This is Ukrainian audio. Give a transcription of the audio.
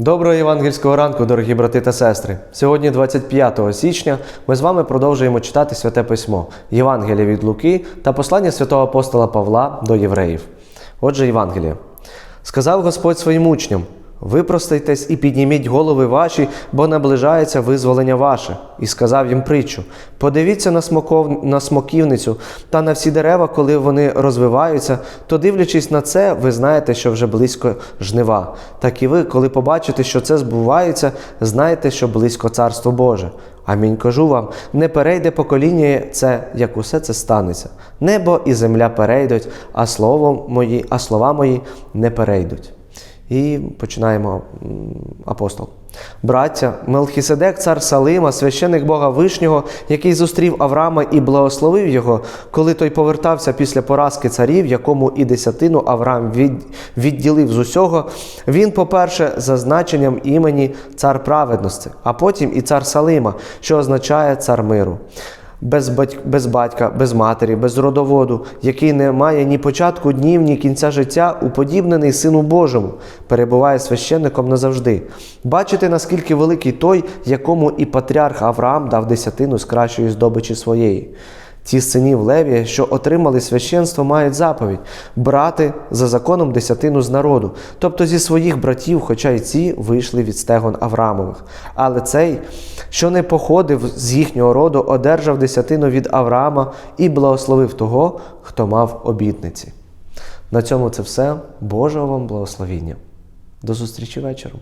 Доброго євангельського ранку, дорогі брати та сестри. Сьогодні, 25 січня, ми з вами продовжуємо читати Святе Письмо, Євангелія від Луки та послання святого апостола Павла до євреїв. Отже, Євангеліє. Сказав Господь своїм учням: Випростайтесь і підніміть голови ваші, бо наближається визволення ваше. І сказав їм притчу: подивіться на, смоков... на смоківницю та на всі дерева, коли вони розвиваються, то дивлячись на це, ви знаєте, що вже близько жнива. Так і ви, коли побачите, що це збувається, знаєте, що близько царство Боже. Амінь кажу вам, не перейде покоління це, як усе це станеться. Небо і земля перейдуть, а слово мої, а слова мої не перейдуть. І починаємо апостол. Браття, Мелхіседек, цар Салима, священик Бога Вишнього, який зустрів Авраама і благословив його, коли той повертався після поразки царів, якому і десятину Авраам відділив з усього, він, по-перше, за значенням імені цар праведності, а потім і цар Салима, що означає цар миру без, батька, без батька, без матері, без родоводу, який не має ні початку днів, ні кінця життя, уподібнений Сину Божому, перебуває священником назавжди. Бачите, наскільки великий той, якому і патріарх Авраам дав десятину з кращої здобичі своєї. Ті синів Левія, що отримали священство, мають заповідь брати за законом десятину з народу, тобто зі своїх братів, хоча й ці вийшли від стегон Авраамових. Але цей, що не походив з їхнього роду, одержав десятину від Авраама і благословив того, хто мав обітниці. На цьому це все. Божого вам благословіння. До зустрічі вечором.